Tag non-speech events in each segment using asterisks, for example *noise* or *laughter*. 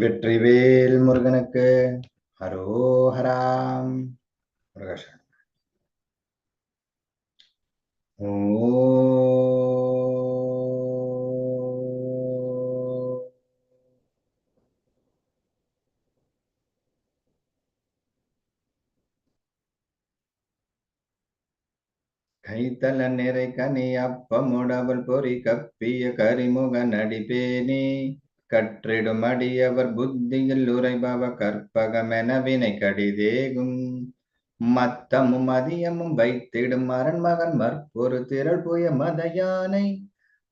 வெற்றிவேல் முருகனுக்கு ஹரோஹராம். முருகேஷன் ஓ. கைத்தல நிறை கனி அப்பமுடவள் பொறி கப்பிய கரிமுக நடிபேனி கற்றிடும் அடியவர் புத்தியில் உரைபவ கற்பகமென வினை கடிதேகும். மத்தமும் மதியமும் வைத்திடும் அரண்மகன் மற்பொரு திரள் புய மத யானை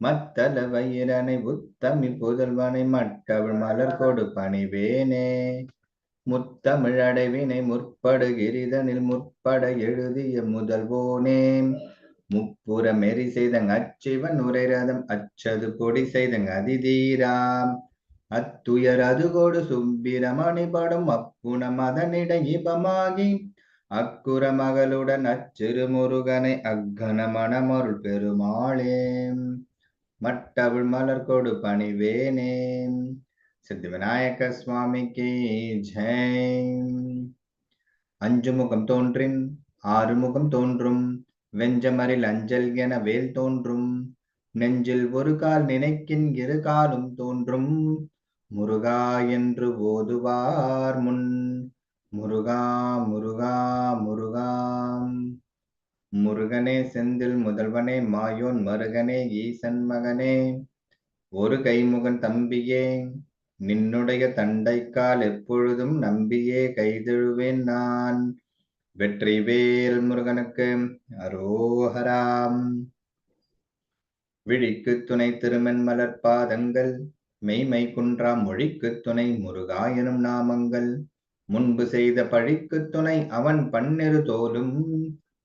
மத்தல வயிறனை உத்தமிழ் புதல்வனை மட்டவள் மலர் கொடு பணிவேனே. முத்தமிழ் அடைவினை முற்படுகிரிதனில் முற்பட எழுதிய முதல்வோனே. முப்புற மெரி செய்தங் அச்சிவன் உரைரதம் அச்சது பொடி செய்தங் அதிதீராம். அத்துயர் அதுகோடு சுப்பிரமணி படும் அப்புணம் மதனிட இபமாகி அக்குற மகளுடன் அச்சிறு முருகனை அக்கன மணமருள் பெருமாளே. மட்டவுள் மலர் கொடு பணிவேனே. சித்தி விநாயக சுவாமிக்கு ஜெய். அஞ்சு முகம் தோன்றின் ஆறு முகம் தோன்றும் வெஞ்சமரில் அஞ்சல் என வேல் தோன்றும் நெஞ்சில் ஒரு கால் நினைக்கின் இரு காலும் தோன்றும். முருகா என்று ஓதுவார் முன். முருகா முருகா முருகா முருகனே செந்தில் முதல்வனே மாயோன் மருகனே ஈசன் மகனே. ஒரு கைமுகன் தம்பியே நின்னுடைய தண்டைக்கால் எப்பொழுதும் நம்பியே கைதழுவேன் நான். வெற்றி வேல் முருகனுக்கு அரோஹராம் விழிக்கு துணை திருமென் மலர் பாதங்கள் மெய்மை குன்றா மொழிக்கு துணை முருகா எனும் நாமங்கள். முன்பு செய்த பழிக்கு துணை அவன் பன்னிரு தோலும்.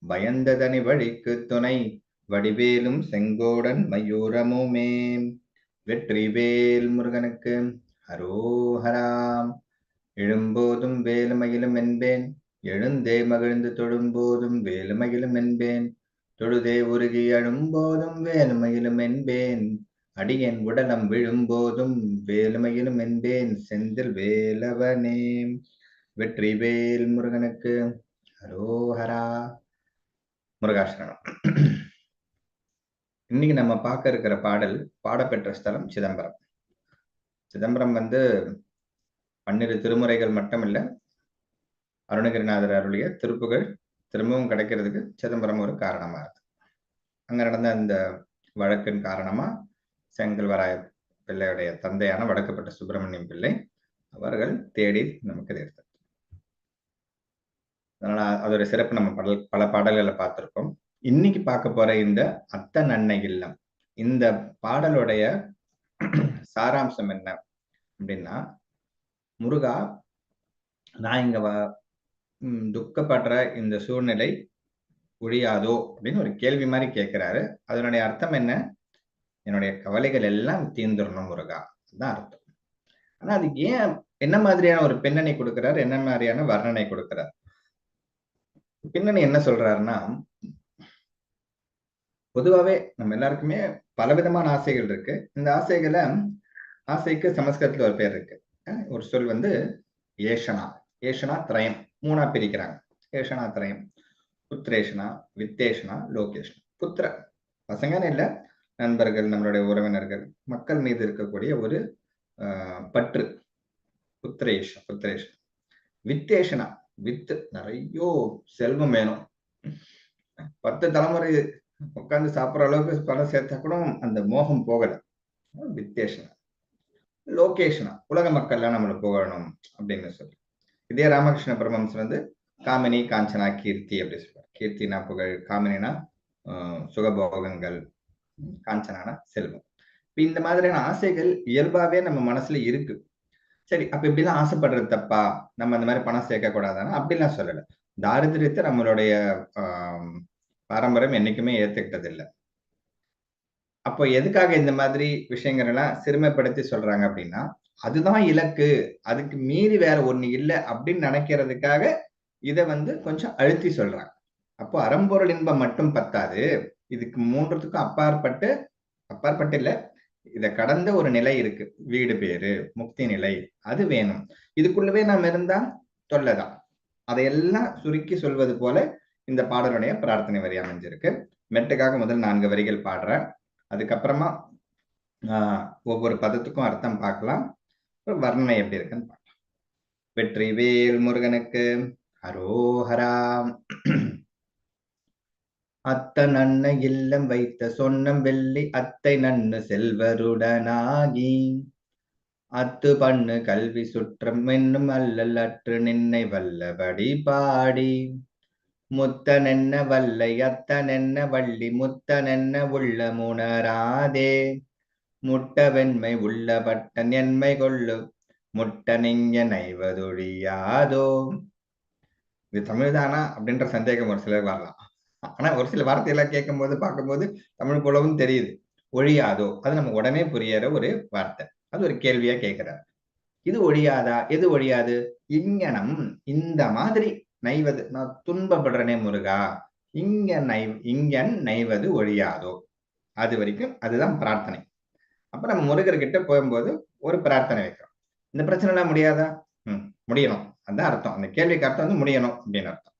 பயந்ததனி வழிக்கு துணை வடிவேலும் செங்கோடன் மயூரமுமே. வெற்றிவேல் முருகனுக்கு. ஹரோஹராம் எழும்போதும் வேலுமயிலும் என்பேன். எழுந்தே மகிழ்ந்து தொழும்போதும் வேலுமயிலும் என்பேன். தொழுதே உருகி அழும்போதும் வேலுமயிலும் என்பேன். அடியேன் உடலம் விழும்போதும் வேலுமையிலும் என்பேன் செந்தில் வேலவனே. வெற்றிவேல் முருகனுக்கு அரோஹரா. முருகாசனம் இன்னைக்கு நம்ம பார்க்க இருக்கிற பாடல் பாடப்பெற்ற ஸ்தலம் சிதம்பரம். சிதம்பரம் வந்து பன்னிரு திருமுறைகள் மட்டும் இல்ல அருணகிரிநாதர் அருளிய திருப்புகழ் திரும்பவும் கிடைக்கிறதுக்கு சிதம்பரம் ஒரு காரணமா இருக்கு. அங்க நடந்த அந்த வழக்கின் காரணமா செங்கல்வராய பிள்ளையுடைய தந்தையான வடக்கப்பட்ட சுப்பிரமணியம் பிள்ளை அவர்கள் தேடி நமக்கு இதை எடுத்தார். அதனால அதோட சிறப்பு நம்ம பாடல் பல பாடல்களை பார்த்திருக்கோம். இன்னைக்கு பார்க்க போற இந்த அத்தன் அன்னை இல்லம் இந்த பாடலுடைய சாராம்சம் என்ன அப்படின்னா முருகா நான் இங்க துக்கப்படுற இந்த சூழ்நிலை ஒழியாதோ அப்படின்னு ஒரு கேள்வி மாதிரி கேட்கிறாரு. அதனுடைய அர்த்தம் என்ன? என்னுடைய கவலைகள் எல்லாம் தீர்ந்துடணும் முருகா. தான் அர்த்தம். ஆனா அது ஏன் என்ன மாதிரியான ஒரு பின்னணி கொடுக்கிறார்? என்ன மாதிரியான வர்ணனை கொடுக்கிறார்? பின்னணி என்ன சொல்றாருன்னா பொதுவாவே நம்ம எல்லாருக்குமே பலவிதமான ஆசைகள் இருக்கு. இந்த ஆசைகளை ஆசைக்கு சமஸ்கிருதத்துல ஒரு பேர் இருக்கு. அஹ் ஒரு சொல் வந்து ஏஷனா. ஏஷனா திரயம். மூணா பிரிக்கிறாங்க. ஏஷனா திரயம் புத்திரேஷனா வித்தேஷனா லோகேஷனா. புத்திர. பசங்கன்னு இல்ல நண்பர்கள் நம்மளுடைய உறவினர்கள் மக்கள் மீது இருக்கக்கூடிய ஒரு ஆஹ், பற்று. புத்திரேஷ் புத்திரேஷன் வித்தேஷனா? வித்து. நிறைய செல்வம் வேணும். பத்து தலைமுறை உட்கார்ந்து சாப்பிடுற அளவுக்கு பணம் சேர்த்தா கூட அந்த மோகம் போகல. வித்தேஷனா? லோகேஷனா? உலக மக்கள்லாம் நம்மளை புகழணும் அப்படின்னு சொல்லி. இதே ராமகிருஷ்ண பரமம்ஸ் வந்து காமினி காஞ்சனா கீர்த்தி அப்படி சொல்லுவார். கீர்த்தினா புகழ் காமினா சுகபோகங்கள் காஞ்சனான செல்வம். இப்போ இந்த மாதிரியான ஆசைகள் இயல்பாவே நம்ம மனசுல இருக்கு. சரி அப்ப இப்படிலாம் ஆசைப்படுறது தப்பா? நம்ம அந்த மாதிரி பணம் சேர்க்க கூடாதானா அப்படிலாம் சொல்லல. தாரித்திரத்தை நம்மளுடைய பாரம்பரியம் என்னைக்குமே ஏத்துக்கிட்டது இல்ல அப்போ எதுக்காக இந்த மாதிரி விஷயங்கள் எல்லாம் சிறுமைப்படுத்தி சொல்றாங்க அப்படின்னா அதுதான் இலக்கு. அதுக்கு மீறி வேற ஒண்ணு இல்லை அப்படின்னு நினைக்கிறதுக்காக இதை வந்து கொஞ்சம் அழுத்தி சொல்றாங்க. அப்போ அறம்பொருள் இன்பம் மட்டும் பத்தாது. இதுக்கு மூன்றுத்துக்கும் அப்பாற்பட்டு அப்பாற்பட்டு இல்ல இத கடந்த ஒரு நிலை இருக்கு. வீடு பேரு முக்தி நிலை அது வேணும். இதுக்குள்ளவே நாம் இருந்தா தொல்லைதான் அதையெல்லாம் சுருக்கி சொல்வது போல இந்த பாடலுடைய பிரார்த்தனை வரி அமைஞ்சிருக்கு. மெட்டுக்காக முதல் நான்கு வரிகள் பாடுறேன். அதுக்கப்புறமா ஆஹ் ஒவ்வொரு பதத்துக்கும் அர்த்தம் பார்க்கலாம். வர்ணனை எப்படி இருக்குன்னு பார்க்கலாம். வெற்றி வேல் முருகனுக்கு ஹரோஹரா அத்த நன்ன இல்லம் வைத்த சொன்னம் வெள்ளி அத்தை நன்னு செல்வருடனாகி. அத்து பண்ணு கல்வி சுற்றம் என்னும் அல்லல் அற்று நின்னை வல்லபடி பாடி. முத்தனென்ன வல்லை அத்தனென்ன வள்ளி முத்தனென்ன உள்ள முணராதே முட்டவெண்மை உள்ள பட்டன் என்மை கொள்ளு முட்டனிங்க நைவதொழியாதோ. இது தமிழ்தானா அப்படின்ற சந்தேகம் ஒரு சிலர் வரலாம். ஆனா ஒரு சில வார்த்தையெல்லாம் கேட்கும் போது பார்க்கும்போது தமிழ் போலவும் தெரியுது. ஒழியாதோ? அது நம்ம உடனே புரியற ஒரு வார்த்தை. அது ஒரு கேள்வியா கேட்கிறார். இது ஒழியாதா? எது ஒழியாது? இங்கனம் இந்த மாதிரி நைவது நான் துன்பப்படுறனே முருகா. இங்க நை இங்கன் நைவது ஒழியாதோ? அது வரைக்கும் அதுதான் பிரார்த்தனை. அப்ப நம்ம முருகர்கிட்ட போகும்போது ஒரு பிரார்த்தனை வைக்கிறோம். இந்த பிரச்சனை எல்லாம் முடியாதா? ம் முடியணும். அதான் அர்த்தம். அந்த கேள்விக்கு அர்த்தம் வந்து முடியணும் அப்படின்னு அர்த்தம்.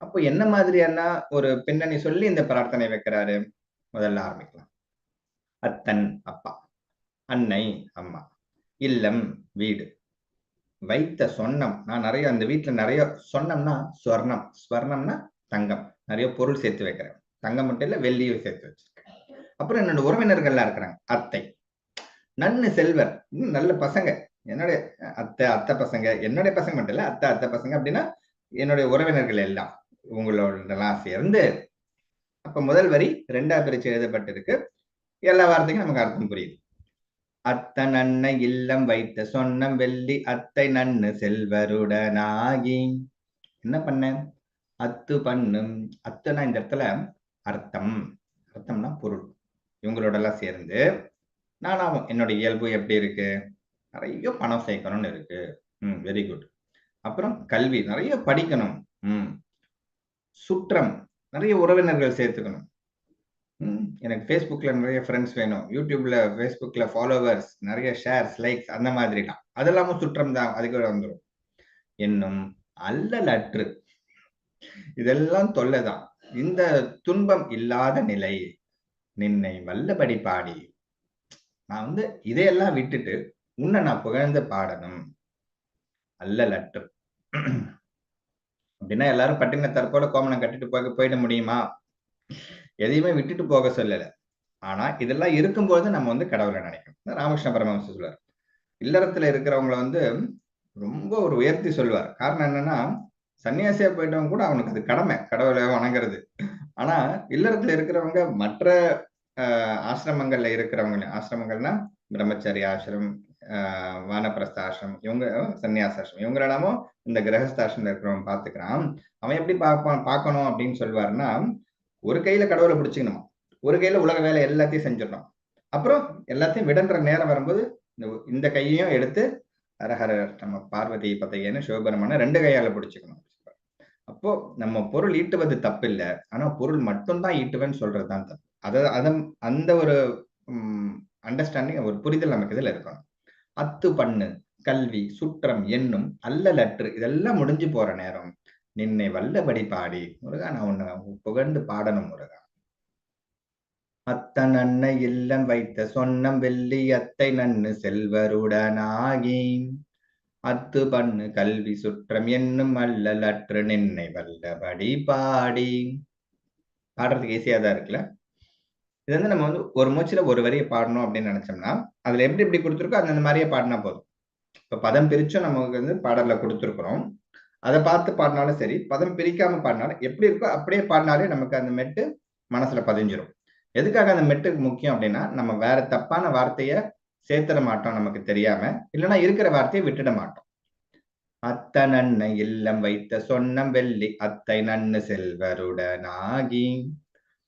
அப்போ என்ன மாதிரியான ஒரு பின்னணி சொல்லி இந்த பிரார்த்தனை வைக்கிறாரு? முதல்ல ஆரம்பிக்கலாம். அத்தன் அப்பா அன்னை அம்மா இல்லம் வீடு. வைத்த சொன்னம். நான் நிறைய அந்த வீட்டுல நிறைய சொன்னம்னா ஸ்வர்ணம் ஸ்வர்ணம்னா தங்கம். நிறைய பொருள் சேர்த்து வைக்கிறேன். தங்கம் மட்டும் இல்ல வெள்ளியும் சேர்த்து வச்சிருக்கேன். அப்புறம் என்னோட உறவினர்கள்லாம் இருக்கிறாங்க. அத்தை. நன்னு செல்வர். நல்ல பசங்க. என்னுடைய அத்தை அத்தை பசங்க. என்னுடைய பசங்க மட்டும் இல்ல அத்தை அத்தை பசங்க அப்படின்னா என்னுடைய உறவினர்கள் எல்லாம். உங்களோடலாம் சேர்ந்து அப்ப முதல் வரி ரெண்டா பிரிச்சு எழுதப்பட்டிருக்கு. எல்லா வார்த்தைக்கும் நமக்கு அர்த்தம் புரியுது. அத்த நன்ன இல்லம் வைத்த சொன்னம் வெள்ளி அத்தை நன்னு செல்வருடனாகி. என்ன பண்ண? அத்து பண்ணும். அத்துனா இந்த இடத்துல அர்த்தம். அர்த்தம்னா பொருள். இவங்களோட எல்லாம் சேர்ந்து நானாவும் என்னோட இயல்பு எப்படி இருக்கு? நிறைய பணம் சேர்க்கணும்னு இருக்கு. ம் வெரி குட் அப்புறம் கல்வி நிறைய படிக்கணும். ம். சுற்றம். நிறைய உறவினர்கள் சேர்த்துக்கணும். எனக்கு ஃபேஸ்புக்ல நிறைய ஃப்ரெண்ட்ஸ் வேணும். யூடியூப்ல ஃபேஸ்புக்ல ஃபாலோவர்ஸ் நிறைய ஷேர்ஸ் லைக்ஸ் அந்த மாதிரிலாம். அதெல்லாமும் சுற்றம் தான். அதுக்கு வந்துடும் என்னும் அல்லலற்று இதெல்லாம் தொல்லை தான். இந்த துன்பம் இல்லாத நிலை நின்னை வல்லபடி பாடி. நான் வந்து இதையெல்லாம் விட்டுட்டு உன்னை நான் புகழ்ந்து பாடணும். அல்லலற்று அப்படின்னா எல்லாரும் பட்டின தற்போல கோமணம் கட்டிட்டு போக போயிட முடியுமா? எதையுமே விட்டுட்டு போக சொல்லல. ஆனா இதெல்லாம் இருக்கும்போது நம்ம வந்து கடவுளை நினைக்கணும். ராமகிருஷ்ண பரமஹம்சர் சொல்லுவார் இல்லறத்துல இருக்கிறவங்கள வந்து ரொம்ப ஒரு உயர்த்தி சொல்லுவார். காரணம் என்னன்னா சன்னியாசியா போயிட்டவங்க கூட அவனுக்கு அது கடமை. கடவுளை வணங்குறது. ஆனா இல்லறத்துல இருக்கிறவங்க மற்ற ஆசிரமங்கள்ல இருக்கிறவங்க ஆசிரமங்கள்னா பிரம்மச்சரிய ஆசிரம் வானப்பிரஸ்தாசிரம் இவங்க சன்னியாசாசிரம் இவங்களெல்லாமும் இந்த கிரகஸ்தாசிரமம் இருக்கிறவன் பாத்துக்கிறான் அவன் எப்படி பார்ப்பான் பார்க்கணும் அப்படின்னு சொல்லுவாருன்னா ஒரு கையில கடவுளை பிடிச்சிக்கணுமா? ஒரு கையில உலக வேலை எல்லாத்தையும் செஞ்சிடணும். அப்புறம் எல்லாத்தையும் விடன்ற நேரம் வரும்போது இந்த கையையும் எடுத்து ஹரஹர நம்ம பார்வதி பத்தையன்னு சிவபெருமான ரெண்டு கையால பிடிச்சிக்கணும். அப்போ நம்ம பொருள் ஈட்டுவது தப்பு இல்லை ஆனா பொருள் மட்டும்தான் ஈட்டுவேன்னு சொல்றதுதான் தப்பு. அதை அத அந்த ஒரு அண்டர்ஸ்டாண்டிங் ஒரு புரிதல் நமக்கு இதுல இருக்கணும். அத்து பண்ணு கல்வி சுற்றம் என்னும் அல்லலற்று இதெல்லாம் முடிஞ்சு போற நேரம். நின்னை வல்லபடி பாடி முருகா நான் உன்னை புகழ்ந்து பாடணும் முருகா. அத்த நன்னை இல்லம் வைத்த சொன்னம் வெள்ளி அத்தை நன்னு செல்வருடனாகி அத்து பண்ணு கல்வி சுற்றம் என்னும் அல்லலற்று நின்னை வல்லபடி பாடி. பாடுறதுக்கு ஈஸியா தான் இருக்குல்ல? இது வந்து நம்ம வந்து ஒரு மூச்சில் ஒரு வரியை பாடணும் அப்படின்னு நினைச்சோம்னா அதுல எப்படி எப்படி கொடுத்துருக்கோ அந்த மாதிரியே பாடினா போதும். இப்போ பதம் பிரிச்சும் நமக்கு வந்து பாடலில் கொடுத்துருக்குறோம். அதை பார்த்து பாடினாலும் சரி பதம் பிரிக்காம பாடினாலும் எப்படி இருக்கோ அப்படியே பாடினாலே நமக்கு அந்த மெட்டு மனசுல பதிஞ்சிடும் எதுக்காக அந்த மெட்டுக்கு முக்கியம் அப்படின்னா நம்ம வேற தப்பான வார்த்தையை சேர்த்திட மாட்டோம் நமக்கு தெரியாம இல்லைன்னா இருக்கிற வார்த்தையை விட்டுட மாட்டோம். அத்த நன்னை இல்லம் வைத்த சொன்னம் வெள்ளி அத்தை நன்னு செல்வருடனாகி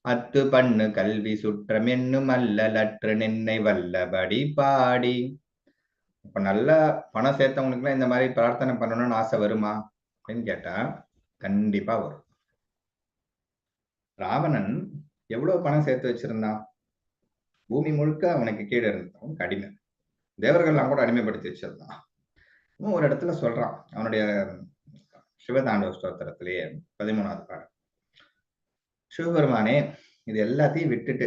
அத்து பண்ணு கல்வி சுற்றம் என்னும் அல்லலற்று நின்னை வல்லபடி பாடி. இப்ப நல்லா பணம் சேர்த்தவங்களுக்குலாம் இந்த மாதிரி பிரார்த்தனை பண்ணணும்னு ஆசை வருமா? அப்படின்னு கேட்டா கண்டிப்பா வரும். ராவணன் எவ்வளவு பணம் சேர்த்து வச்சிருந்தான்? பூமி முழுக்க அவனுக்கு கீழே இருந்தவன் கடிமை தேவர்கள்லாம் கூட அடிமைப்படுத்தி வச்சிருந்தான். ஒரு இடத்துல சொல்றான். அவனுடைய சிவதாண்டவ ஸ்தோத்திரத்திலேயே பதிமூணாவது பாடம் சிவபெருமானே இது எல்லாத்தையும் விட்டுட்டு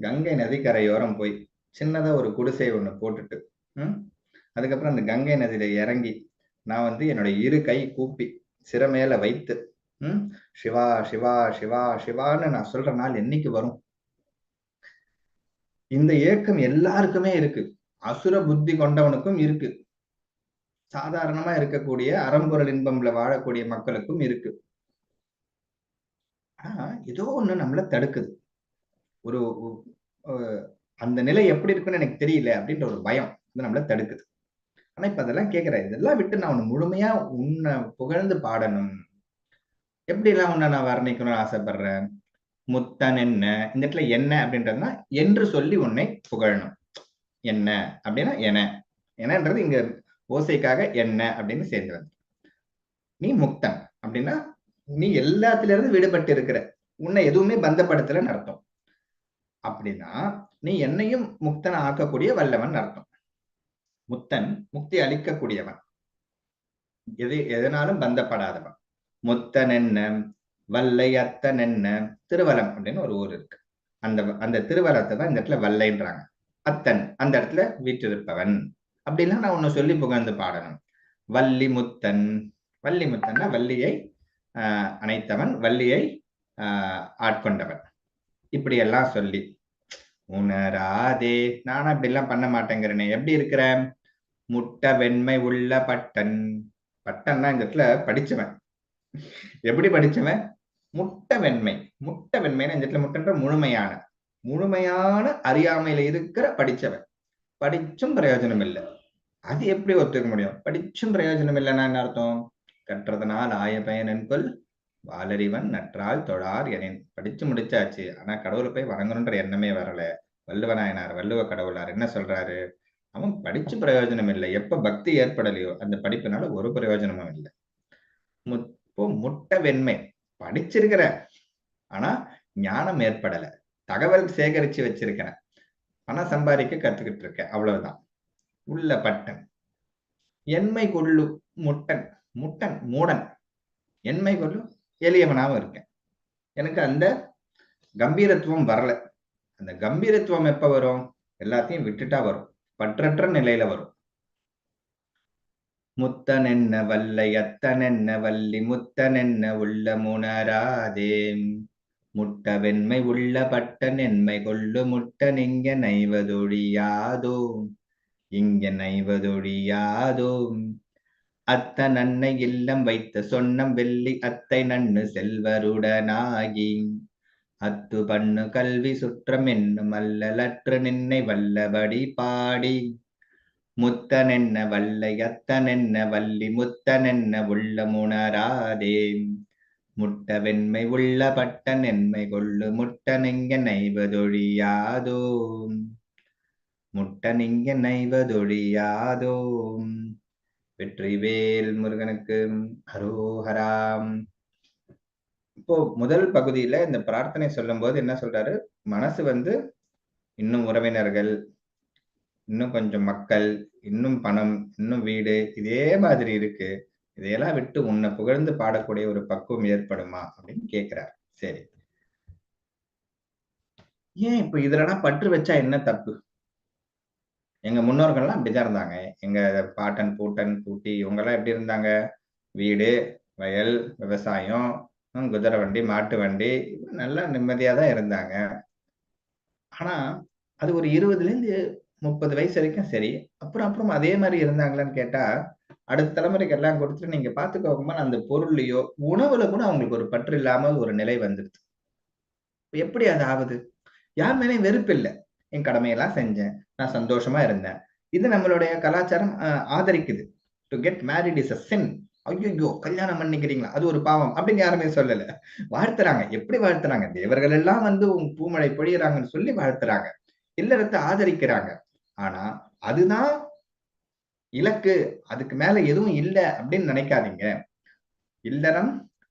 கங்கை நதிக்கரையோரம் போய் சின்னதா ஒரு குடிசை ஒண்ணு போட்டுட்டு ம்? அதுக்கப்புறம் அந்த கங்கை நதியில இறங்கி நான் வந்து என்னோட இரு கை கூப்பி சிறமேல வைத்து ம்? சிவா சிவா சிவா சிவான்னு நான் சொல்ற நாள் என்னைக்கு வரும்? இந்த ஏக்கம் எல்லாருக்குமே இருக்கு. அசுர புத்தி கொண்டவனுக்கும் இருக்கு. சாதாரணமா இருக்கக்கூடிய அறம்பொருள் இன்பம்ல வாழக்கூடிய மக்களுக்கும் இருக்கு. ஆனா ஏதோ ஒண்ணு நம்மள தடுக்குது. ஒரு அந்த நிலை எப்படி இருக்குன்னு எனக்கு தெரியல அப்படின்ற ஒரு பயம் வந்து நம்மள தடுக்குது. ஆனா இப்ப அதெல்லாம் கேட்கிறேன் இதெல்லாம் விட்டு நான் உன்னை முழுமையா உன்னை புகழ்ந்து பாடணும். எப்படி எல்லாம் உன்னை நான் வர்ணிக்கணும்னு ஆசைப்படுறேன்? முத்தன் என்ன? இந்த இடத்துல என்ன அப்படின்றதுனா என்று சொல்லி உன்னை புகழணும். என்ன அப்படின்னா என. என்னன்றது இங்க ஓசைக்காக என்ன அப்படின்னு சேர்ந்து வந்து நீ முக்தன் அப்படின்னா நீ எல்லாத்துல இருந்து விடுபட்டு இருக்கிற உன்னை எதுவுமே பந்தப்படுத்தலன்னு அர்த்தம். அப்படின்னா நீ என்னையும் முக்தன் ஆக்கக்கூடிய வல்லவன் அர்த்தம். முத்தன் முக்தி அளிக்கக்கூடியவன். எது எதனாலும் பந்தப்படாதவன். முத்தன் என்ன? வல்லை அத்தன் என்ன? திருவலம் அப்படின்னு ஒரு ஊர் இருக்கு. அந்த அந்த திருவலத்தை தான் இந்த இடத்துல வல்லைன்றாங்க. அத்தன் அந்த இடத்துல வீற்றிருப்பவன். அப்படின்னா நான் ஒன்னு சொல்லி புகழ்ந்து பாடணும். வள்ளி முத்தன். வள்ளி முத்தன்னா வள்ளியை ஆஹ் அணைத்தவன் வள்ளியை ஆஹ் ஆட்கொண்டவன். இப்படி எல்லாம் சொல்லி உணராதே நானும் அப்படி எல்லாம் பண்ண மாட்டேங்கிறனே எப்படி இருக்கிற? முட்டை வெண்மை உள்ள பட்டன். பட்டன்னா இந்த இடத்துல படிச்சவன். எப்படி படிச்சவன்? முட்டை வெண்மை. முட்டை வெண்மைன்னா இந்த இடத்துல முட்டைன்ற முழுமையான முழுமையான அறியாமையில இருக்கிற படிச்சவன். படிச்சும் பிரயோஜனம் இல்லை. அது எப்படி ஒத்துக்க முடியும்? படிச்சும் பிரயோஜனம் இல்லைன்னா என்ன அர்த்தம்? கற்றதனால் ஆய பயன் வாலறிவன் நற்றால் தொழார் என படிச்சு முடிச்சாச்சு. ஆனா கடவுளை போய் வணங்கணுன்ற எண்ணமே வரல. வள்ளுவநாயனார் வள்ளுவ கடவுளார் என்ன சொல்றாரு? அவன் படிச்சு பிரயோஜனம் இல்லை. எப்ப பக்தி ஏற்படலையோ அந்த படிப்புனால ஒரு பிரயோஜனமும் இல்லை. இப்போ முட்டை வெண்மை. படிச்சிருக்கிற ஆனா ஞானம் ஏற்படல. தகவல் சேகரிச்சு வச்சிருக்கிறேன் பணம் சம்பாதிக்க கத்துக்கிட்டு இருக்கேன் அவ்வளவுதான். உள்ள பட்டன் எண்மை கொள்ளு முட்டன். முட்டன் மூடன். என்மை கொள்ளு எளியவனாகவும் இருக்கேன். எனக்கு அந்த கம்பீரத்துவம் வரல. அந்த கம்பீரத்துவம் எப்ப வரும்? எல்லாத்தையும் விட்டுட்டா வரும். பற்றற்ற நிலையில வரும். முத்தன் என்ன வல்லை அத்தன் என்ன வள்ளி முத்தன் என்ன உள்ள முனராதே. முட்ட வெண்மை உள்ள பட்டன் என்மை கொள்ளு முட்டன் இங்க நைவதொழியாதோ. இங்க நைவதொழியாதோ. அத்த நன்னை இல்லம் வைத்த சொன்னம் வெள்ளி அத்தை நன்னு செல்வருடனாகி. அத்து பண்ணு கல்வி சுற்றம் என்னும் அல்லலற்று நின்னை வல்லபடி பாடி. முத்தனென்ன வல்லை அத்தனென்ன வள்ளி முத்தனென்ன உள்ள முணராதே முட்ட வெண்மை உள்ள பட்ட நென்மை கொள்ளு முட்டனிங்க முட்ட முட்டனிங்க நைவதொழியாதோம் வெற்றிவேல் முருகனுக்கு ஹரோஹராம் இப்போ முதல் பகுதியில இந்த பிரார்த்தனை சொல்லும் போது என்ன சொல்றாரு? மனசு வந்து இன்னும் உறவினர்கள் இன்னும் கொஞ்சம் மக்கள் இன்னும் பணம் இன்னும் வீடு இதே மாதிரி இருக்கு. இதையெல்லாம் விட்டு உன்னை புகழ்ந்து பாடக்கூடிய ஒரு பக்குவம் ஏற்படுமா? அப்படின்னு கேக்குறார். சரி. ஏன் இப்ப இதுலனா பற்று வச்சா என்ன தப்பு? எங்க முன்னோர்கள்லாம் அப்படிதான் இருந்தாங்க. எங்க பாட்டன் பூட்டன் பூட்டி இவங்க எல்லாம் எப்படி இருந்தாங்க? வீடு வயல் விவசாயம் குதிரை வண்டி மாட்டு வண்டி நல்லா நிம்மதியா தான் இருந்தாங்க. ஆனா அது ஒரு இருபதுல இருந்து முப்பது வயசு வரைக்கும் சரி. அப்புறம் அப்புறம் அதே மாதிரி இருந்தாங்களான்னு கேட்டா அடுத்த தலைமுறைக்கு எல்லாம் கொடுத்துட்டு நீங்க பாத்துக்கோங்கம்மா அந்த பொருள்லயோ உணவுல கூட அவங்களுக்கு ஒரு பற்று இல்லாம ஒரு நிலை வந்துடுது. எப்படி அது ஆகுது? யார் மேலேயும் வெறுப்பு இல்லை. என் கடமையெல்லாம் செஞ்சேன். நான் சந்தோஷமா இருந்தேன். இது நம்மளுடைய கலாச்சாரம் ஆதரிக்குது. To get married is a sin ஐயோ கல்யாணம் பண்ணிக்கிறீங்களா? அது ஒரு பாவம் அப்படின்னு யாருமே சொல்லல. வாழ்த்துறாங்க. எப்படி வாழ்த்துறாங்க? தேவர்கள் எல்லாம் வந்து உங்க பூமழை பொழியறாங்கன்னு சொல்லி வாழ்த்துறாங்க. இல்லறத்தை ஆதரிக்கிறாங்க. ஆனா அதுதான் இலக்கு. அதுக்கு மேல எதுவும் இல்லை அப்படின்னு நினைக்காதீங்க. இல்லறம்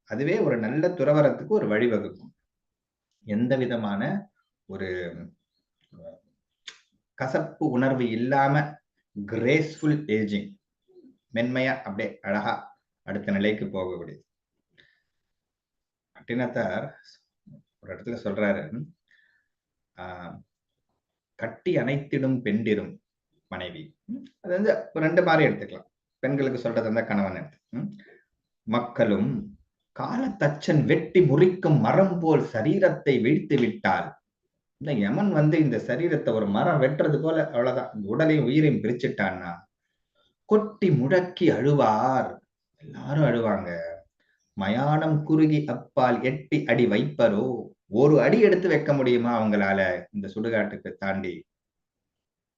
அதுவே ஒரு நல்ல துறவரத்துக்கு ஒரு வழிவகுக்கும். எந்த விதமான ஒரு கசப்பு உணர்வு இல்லாம கிரேஸ்ஃபுல் ஏஜிங் மென்மையா அப்படியே அழகா அடுத்த நிலைக்கு போகக்கூடியது அட்டினத்தார் ஒரு இடத்துல சொல்றாரு ஆஹ் கட்டி அணைத்திடும் பெண்டிரும் மனைவி. அது வந்து ரெண்டு மாதிரி எடுத்துக்கலாம். பெண்களுக்கு சொல்றது அந்த கணவன் எடுத்து. மக்களும் காலத்தச்சன் வெட்டி முறிக்கும் மரம் போல் சரீரத்தை வீழ்த்து விட்டால் இந்த யமன் வந்து இந்த சரீரத்தை ஒரு மரம் வெட்டுறது போல அவ்வளவுதான். இந்த உடலையும் உயிரையும் பிரிச்சுட்டான்னா கொட்டி முழக்கி அழுவார். எல்லாரும் அழுவாங்க. மயானம் குறுகி அப்பால் எட்டி அடி வைப்பரோ? ஒரு அடி எடுத்து வைக்க முடியுமா அவங்களால? இந்த சுடுகாட்டுக்கு தாண்டி.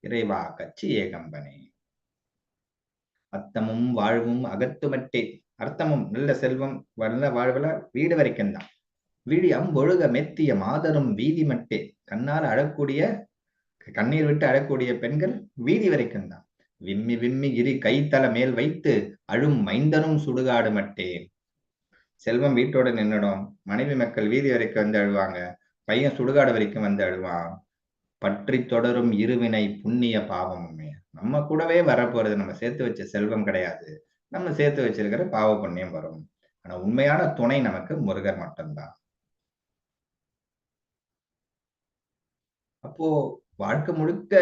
இறைவா கச்சி ஏகம்பனே. அத்தமும் வாழ்வும் அகத்துமட்டே. அர்த்தமும் நல்ல செல்வம் நல்ல வாழ்வுல வீடு வரைக்கும் தான். வீடி அம்பொழுக மெத்திய மாதரும் வீதி மட்டே. கண்ணால் அழக்கூடிய கண்ணீர் விட்டு அழக்கூடிய பெண்கள் வீதி வரைக்கும் தான் விம்மி விம்மி இரு கைத்தல மேல் வைத்து அழும் மைந்தனும் சுடுகாடு மட்டே. செல்வம் வீட்டோட நின்னுடும். மனைவி மக்கள் வீதி வரைக்கும் வந்து அழுவாங்க. பையன் சுடுகாடு வரைக்கும் வந்து அழுவான். பற்றி தொடரும் இருவினை புண்ணிய பாவமுமே. நம்ம கூடவே வரப்போறது நம்ம சேர்த்து வச்ச செல்வம் கிடையாது. நம்ம சேர்த்து வச்சிருக்கிற பாவ புண்ணியம் வரும். ஆனா உண்மையான துணை நமக்கு முருகர் மட்டும்தான். அப்போ வாழ்க்கை முழுக்க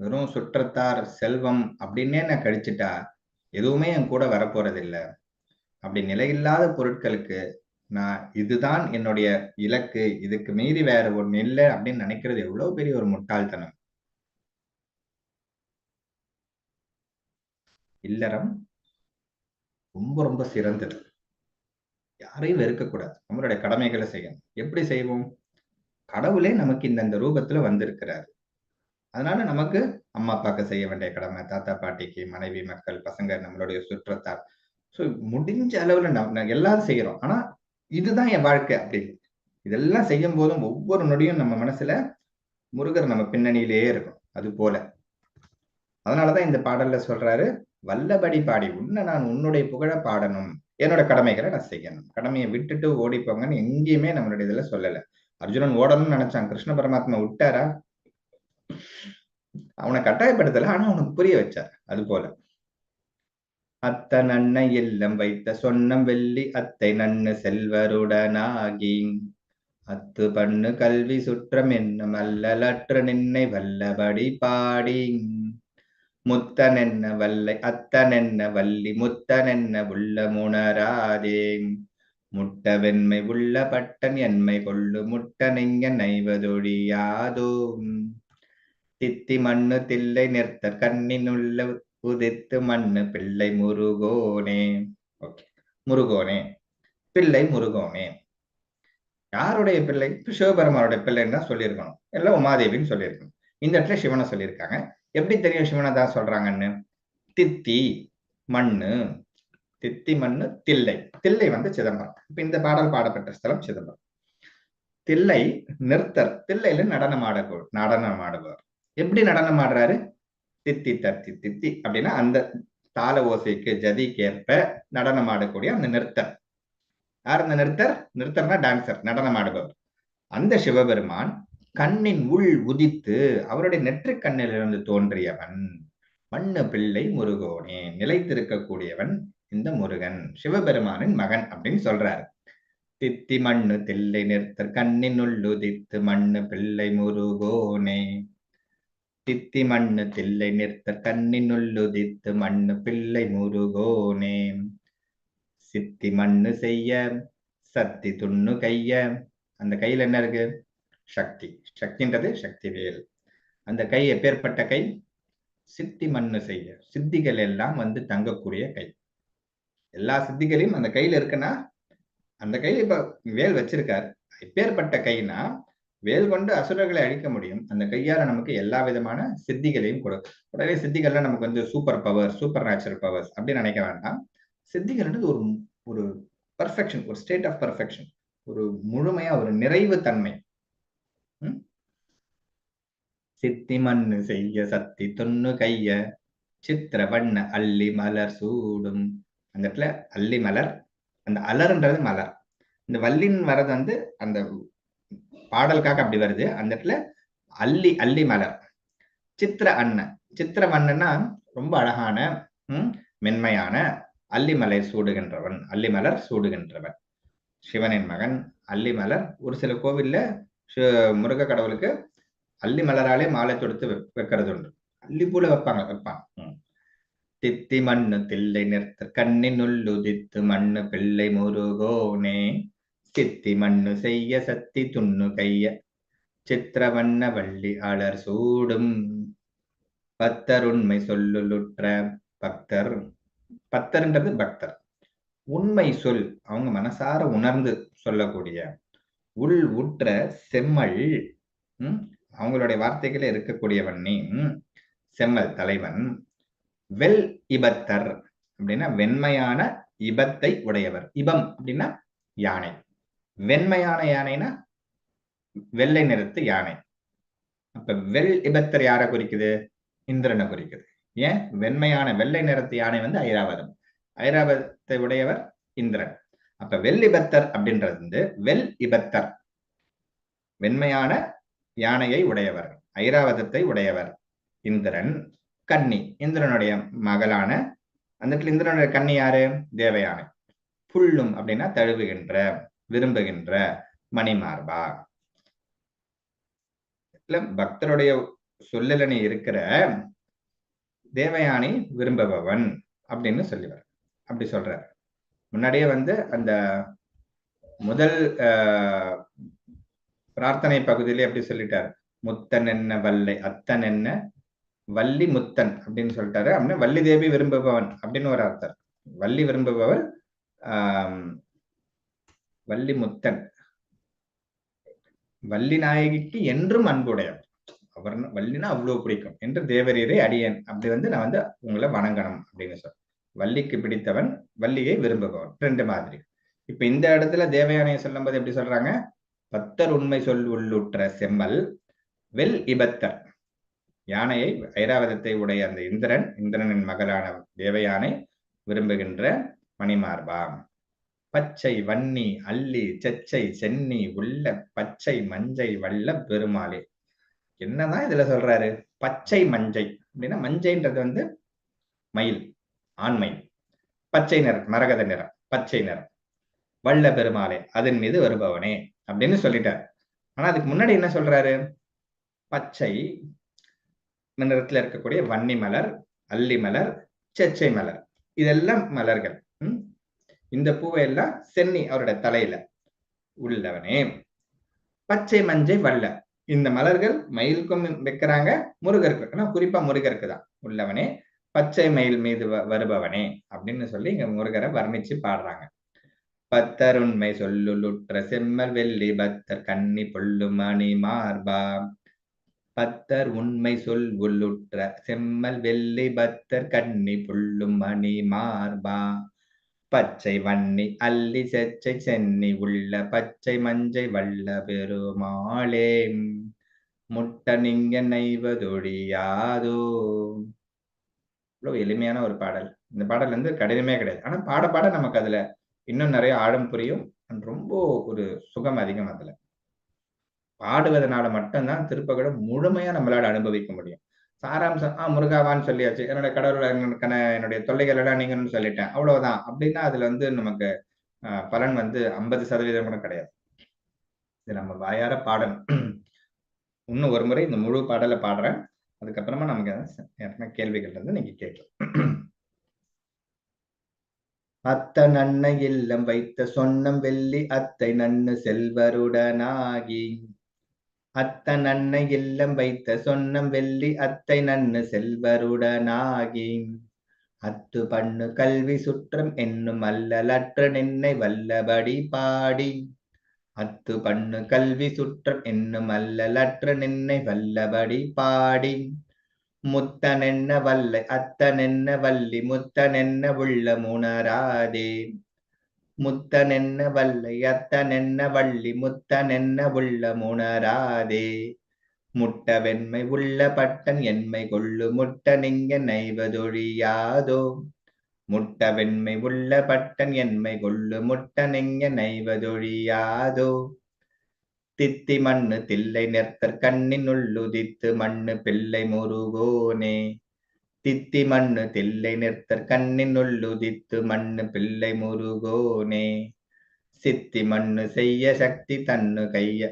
வெறும் சுற்றத்தார் செல்வம் அப்படின்னே நான் கழிச்சுட்டா எதுவுமே என் கூட வரப்போறது இல்லை அப்படி நிலையில்லாத பொருட்களுக்கு நான் இதுதான் என்னுடைய இலக்கு இதுக்கு மீறி வேற ஒண்ணு இல்லை அப்படின்னு நினைக்கிறது எவ்வளவு பெரிய ஒரு முட்டாள்தனம். இல்லறம் ரொம்ப ரொம்ப சிறந்தது. யாரையும் வெறுக்கக்கூடாது. நம்மளுடைய கடமைகளை செய்யணும். எப்படி செய்வோம்? கடவுளே நமக்கு இந்த ரூபத்துல வந்திருக்கிறாரு. அதனால நமக்கு அம்மா அப்பாக்கு செய்ய வேண்டிய கடமை தாத்தா பாட்டிக்கு மனைவி மக்கள் பசங்க நம்மளுடைய சுற்றத்தார். ஸோ முடிஞ்ச அளவுல நம்ம எல்லாரும் செய்யறோம். ஆனா இதுதான் என் வாழ்க்கை அப்படின்னு. இதெல்லாம் செய்யும் போதும் ஒவ்வொரு நொடியும் நம்ம மனசுல முருகர் நம்ம பின்னணியிலேயே இருக்கும். அது போல. அதனாலதான் இந்த பாடல்ல சொல்றாரு வல்லபடி பாடி உன்னை நான் உன்னுடைய புகழ பாடணும். என்னோட கடமைகளை நான் செய்யணும். கடமையை விட்டுட்டு ஓடிப்போங்கன்னு எங்கேயுமே நம்மளுடைய இதுல சொல்லலை. அர்ஜுனன் ஓடணும்னு நினைச்சான். கிருஷ்ண பரமாத்மா விட்டாரா? அவனை கட்டாயப்படுத்தல ஆனா அவனுக்கு புரிய வச்சார். அது போல. அத்த நன்னை இல்லம் வைத்த சொன்னம் வெள்ளி அத்தை நன்னு செல்வருடனாகி அத்து பண்ணு கல்வி சுற்றம் என்னும் அல்லலற்ற நின்னை வல்லபடி பாடி. முத்தனென்ன வல்லை அத்தனென்ன வள்ளி முத்தனென்ன உள்ள முணராதே முட்ட வெண்மை உள்ள பட்டன் என்மை கொள்ளு முட்ட நெங்க நைவதொழியாதோ தித்தி மண்ணு தில்லை நிறுத்த கண்ணினுள்ள உதித்து மண்ணு பிள்ளை முருகோனே. ஓகே. முருகோனே. பிள்ளை முருகோனே. யாருடைய பிள்ளை? சிவபெருமானுடைய பிள்ளைன்னு தான் சொல்லியிருக்கணும். எல்லாம் உமாதேவின்னு சொல்லியிருக்கணும். இந்த இடத்துல சிவனை சொல்லியிருக்காங்க. எப்படி தெரியும் சிவனை தான் சொல்றாங்கன்னு? தித்தி மண்ணு தித்தி மண்ணு தில்லை. தில்லை வந்து சிதம்பரம். இப்ப இந்த பாடல் பாடப்பட்ட ஸ்தலம் சிதம்பரம். தில்லை நிறுத்தர். தில்லையில நடனம் ஆட நடனம் ஆடுவார் எப்படி நடனம் ஆடுறாரு தித்தி தத்தி தித்தி அப்படின்னா அந்த தாள ஓசைக்கு ஜதிக்கேற்ப நடனம் ஆடக்கூடிய அந்த நிறுத்தர். யார் அந்த நிறுத்தர்? நிறுத்தர்னா டான்சர் நடனம் ஆடுபவர் அந்த சிவபெருமான் கண்ணின் உள் உதித்து அவருடைய நெற்றிக் கண்ணிலிருந்து தோன்றியவன். மண்ணு பிள்ளை முருகோனே நிலைத்திருக்கக்கூடியவன். இந்த முருகன் சிவபெருமானின் மகன் அப்படின்னு சொல்றாரு. தித்தி மண்ணு தில்லை நிறுத்தர் கண்ணின் உள்ளுதித்து மண்ணு பிள்ளை முருகோனே. தித்தி மண்ணு தில்லை நிறுத்தர் கண்ணின் உள்ளுதித்து மண்ணு பிள்ளை முருகோனே. சித்தி மண்ணு செய்ய சத்தி துண்ணு கைய. அந்த கையில என்ன இருக்கு? சக்தி. சக்தின்றது சக்தி வேல் அந்த கை எப்பேற்பட்ட கை? சித்தி மண்ணு செய்ய. சித்திகள் எல்லாம் வந்து தங்கக்கூடிய கை. எல்லா சித்திகளையும் அந்த கையில இருக்குன்னா அந்த கையில இப்ப வேல் வச்சிருக்காரு. இப்பேற்பட்ட கைனா வேல் கொண்டு அசுரர்களை அழிக்க முடியும். அந்த கையால நமக்கு எல்லா விதமான சித்திகளையும் கொடுக்கும் உடனே சித்திகள்லாம் நமக்கு வந்து super power super natural powers அப்படின்னு நினைக்க வேண்டாம். சித்திகள்ன்றது ஒரு ஒரு பர்ஃபெக்ஷன் ஒரு ஸ்டேட் ஆஃப் பர்ஃபெக்ஷன் ஒரு முழுமையா ஒரு நிறைவு தன்மை. சித்தி மண்ணு செய்ய சத்தி தொன்னு கைய. சித்திர வண்ண அள்ளி மலர் சூடும். அந்த இடத்துல அள்ளி மலர் அந்த அலர்ன்றது மலர். இந்த வல்லின் வர்றது வந்து அந்த பாடலுக்காக அப்படி வருது. அந்த இடத்துல அள்ளி அள்ளி மலர். சித்திர அண்ணன் சித்திர மன்னன்னா ரொம்ப அழகான உம் மென்மையான அல்லிமலை சூடுகின்றவன் அல்லிமலர் சூடுகின்றவன். சிவனின் மகன் அல்லிமலர் ஒரு சில கோவில்ல முருக கடவுளுக்கு அல்லி மலராலே மாலை தொடுத்து வைக்கிறது உண்டு. அல்லி பூல வைப்பாங்க வைப்பான் தித்தி மண்ணு தில்லை நிறுத்த கண்ணினுள்ளுதித்து மண்ணு பிள்ளை முருகோனே. சித்தி மண்ணு செய்ய சத்தி துண்ணு கைய சித்திரவண்ண வள்ளி அலர் சூடும். பக்தர் உண்மை சொல்லுலுற்ற பக்தர். பக்தர்ன்றது பக்தர். உண்மை சொல் அவங்க மனசார உணர்ந்து சொல்லக்கூடிய உள் உற்ற செம்மல் உம் அவங்களுடைய வார்த்தைகளே இருக்கக்கூடியவன் நீ செம்மல் தலைவன். வெல் இபத்தர் அப்படின்னா வெண்மையான இபத்தை உடையவர். இபம் அப்படின்னா யானை. வெண்மையான யானைனா வெள்ளை நிறத்து யானை. அப்ப வெல் இபத்தர் யாரை குறிக்குது? இந்திரனை குறிக்குது. ஏன்? வெண்மையான வெள்ளை நிறத்து யானை வந்து ஐராவதம். ஐராவதத்தை உடையவர் இந்திரன். அப்ப வெல் இபத்தர் அப்படின்றது வந்து வெல் இபத்தர். வெண்மையான யானையை உடையவர். ஐராவதத்தை உடையவர் இந்திரன். கன்னி இந்திரனுடைய மகளான. அந்த இந்திரனுடைய கன்னி யாரு? தேவயானை. புல்லும் அப்படின்னா தழுவுகின்ற விரும்புகின்ற மணிமார்பா. இல்ல பக்தருடைய சொல்லலனி இருக்கிற தேவயானை விரும்பபவன் அப்படின்னு சொல்லுவார் அப்படி சொல்றார். முன்னாடியே வந்து அந்த முதல் பிரார்த்தனை பகுதியிலே எப்படி சொல்லிட்டார்? முத்தன் என்ன வல்லை அத்தன் என்ன வள்ளி முத்தன் அப்படின்னு சொல்லிட்டாரு. அப்படின்னா வள்ளி தேவி விரும்புபவன் அப்படின்னு ஒரு அர்த்தம். வள்ளி விரும்புபவர் ஆஹ் வள்ளி முத்தன். வள்ளி நாயகிக்கு என்றும் அன்புடையவர் அவர் வள்ளினா அவ்வளவு பிடிக்கும். என்று தேவரீரை அடியன். அப்படி வந்து நான் வந்து உங்களை வணங்கணும் அப்படின்னு சொல் வள்ளிக்கு பிடித்தவன் வள்ளியை விரும்புபவன். ரெண்டு மாதிரி. இப்ப இந்த இடத்துல தேவயானையை சொல்லும் போது எப்படி சொல்றாங்க? பத்தர் உண்மை சொல் உள்ளுற்ற செம்மல் வெல் இபத்தர். யானையை ஐராவதத்தை உடைய அந்த இந்திரன் இந்திரனின் மகளான தேவயானை விரும்புகின்ற மணிமார்பா பச்சை வன்னி அல்லி செச்சை சென்னி உள்ள பச்சை மஞ்சை வல்ல பெருமாளே. என்னதான் இதுல சொல்றாரு? பச்சை மஞ்சை. அப்படின்னா மஞ்சைன்றது வந்து மயில் ஆண்மயில். பச்சை நிறம் மரகத நிறம் பச்சை நிறம். வல்ல பெருமாளே அதன் மீது வருபவனே அப்படின்னு சொல்லிட்டார். ஆனா அதுக்கு முன்னாடி என்ன சொல்றாரு? பச்சை நிறத்துல இருக்கக்கூடிய வன்னி மலர் அல்லி மலர் செச்சை மலர். இதெல்லாம் மலர்கள். இந்த பூவை எல்லாம் சென்னி அவருடைய தலையில உள்ளவனே. பச்சை மஞ்சை வல்ல. இந்த மலர்கள் மயிலுக்கும் வைக்கிறாங்க முருகருக்கு ஆனா குறிப்பா முருகருக்கு தான் உள்ளவனே. பச்சை மயில் மீது வருபவனே அப்படின்னு சொல்லி இங்க முருகரை வர்ணிச்சு பாடுறாங்க. பத்தருண்மை சொல்லுலுற்ற செம்மல் வெள்ளி பத்தர் கன்னி பொல்லு மணி மார்பா. பத்தர் உண்மை சொல் உள்ளுற்ற செம்மல் வெள்ளி பத்தர் கன்னி புள்ளும் மணி மார்பா. பச்சை வன்னி அல்லி செச்சை சென்னி உள்ள பச்சை மஞ்சை வல்ல பெருமாளே முட்ட நீங்க நெய்வதொழியாதோ இவ்வளவு எளிமையான ஒரு பாடல். இந்த பாடல் வந்து கடினமே கிடையாது. ஆனா பாட பாட நமக்கு அதுல இன்னும் நிறைய ஆழம் புரியும். ரொம்ப ஒரு சுகம் அதிகம் அதுல. பாடுவதனால மட்டும்தான் திருப்பகடம் முழுமையா நம்மளால அனுபவிக்க முடியும். சாராம்சம் ஆஹ் முருகாவான்னு சொல்லியாச்சு. என்னோட கடவுள் என்னுடைய தொல்லைகள் எல்லாம் நீங்கன்னு சொல்லிட்டேன். அவ்வளவுதான். அப்படின்னா அதுல வந்து நமக்கு பலன் வந்து ஐம்பது சதவீதம் கூட கிடையாது. இது நம்ம வாயார பாடணும். *clears throat* இன்னும் ஒரு முறை இந்த முழு பாடலை பாடுறேன். அதுக்கப்புறமா நமக்கு கேள்விகள் வந்து நீங்க கேட்கலாம். *clears throat* அத்த நன்ன இல்லம் வைத்த சொன்னம் வெள்ளி அத்தை நன்னு செல்வருடனாகி அத்தன் அன்னை இல்லம் வைத்த சொன்னம் வெள்ளி அத்தை நன்னு செல்வருடனாகி. அத்து பண்ணு கல்வி சுற்றம் என்னும் அல்லலற்ற நின்னை வல்லபடி பாடி. அத்து பண்ணு கல்வி சுற்றம் என்னும் அல்லலற்ற நின்னை வல்லபடி பாடி. முத்தனென்ன வல்லை அத்தனென்ன வள்ளி முத்தனென்ன உள்ள முனராதே. முத்தனென்ன வல்லை அத்தனென்ன வள்ளி முத்தனென்ன உள்ள முனராதே? முட்ட வெண்மை உள்ள பட்டன் என்மை கொள்ளு முட்ட நீங்க நைவதொழியாதோ முட்ட வெண்மை உள்ள பட்டன் என்மை கொள்ளு முட்ட நீங்க நைவதொழியாதோ தித்தி மண்ணு தில்லை நெர்த்தற் கண்ணின் உள்ளுதித்து மண்ணு பிள்ளை முருகோனே? தித்தி மண்ணு தில்லை நிறுத்தர் கண்ணின் உள்ளு தித்து மண்ணு பிள்ளை முருகோனே. சித்தி மண்ணு செய்ய சக்தி தன்னு கைய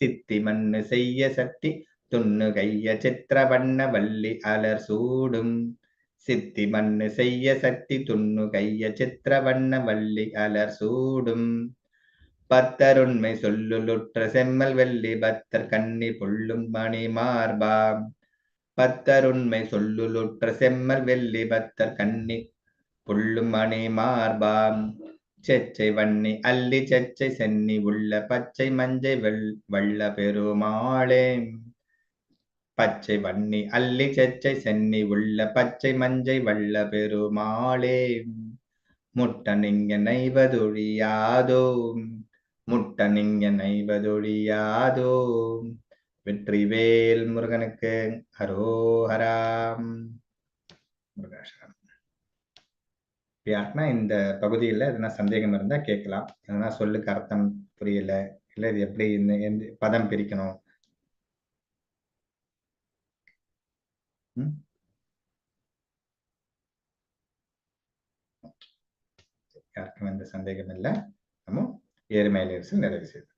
சித்தி மண்ணு செய்ய சக்தி துண்ணு கைய சித்திரவண்ண வள்ளி அலர் சூடும். சித்தி மண்ணு செய்ய சக்தி துண்ணு கைய சித்திரவண்ண வள்ளி அலர் சூடும். பத்தருண்மை சொல்லுலுற்ற செம்மல் வெள்ளி பத்தர் கண்ணி புள்ளும் மணி மார்பாம் பத்தருண்மை சொல்லுலுற்ற செம்மல் வெள்ளி பத்தர் கண்ணி புள்ளும் மணி மார்பாம். செச்சை வன்னி அல்லி செச்சை சென்னி உள்ள பச்சை மஞ்சை வெள் வள்ள பெருமாளே. பச்சை வன்னி அல்லி செச்சை சென்னி உள்ள பச்சை மஞ்சை வள்ள பெருமாளே. முட்டனிங்க நைவதொழியாதோ முட்டனிங்க நைவதொழியாதோ வெற்றிவேல் முருகனுக்கு ஹரோஹராம் முருகாசரம் யாருன்னா இந்த பகுதியில் எதனா சந்தேகம் இருந்தா கேட்கலாம். எதனா சொல்லுக்கு அர்த்தம் புரியல இல்ல இது எப்படி இந்த எந்த பதம் பிரிக்கணும். யாருக்கும் எந்த சந்தேகம் இல்லை. நம்ம ஏறுமையிலிருந்து நிறைவு செய்து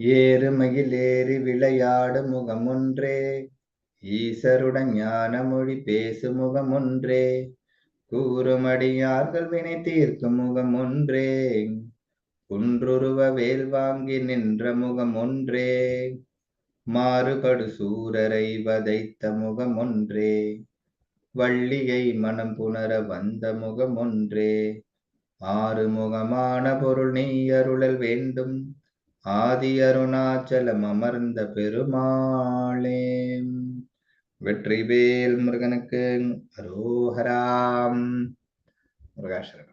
ஏறுமையில் ஏறி விளையாடு முகமொன்றே. ஈசருடன் ஞான மொழி பேசு முகமொன்றே. கூறுமடியார்கள் வினை தீர்க்கும் முகமொன்றே. குன்றுருவ வேல் வாங்கி நின்ற முகமொன்றே. மாறுபடு சூரரை வதைத்த முகமொன்றே. வள்ளியை மனம் புணர வந்த முகமொன்றே. ஆறு ஆறுமுகமான பொருள் நீ அருளல் வேண்டும். ஆதி அருணாச்சலம் அமர்ந்த பெருமாளே. வெற்றிவேல் முருகனுக்கு அரோஹராம். முருகாசரம்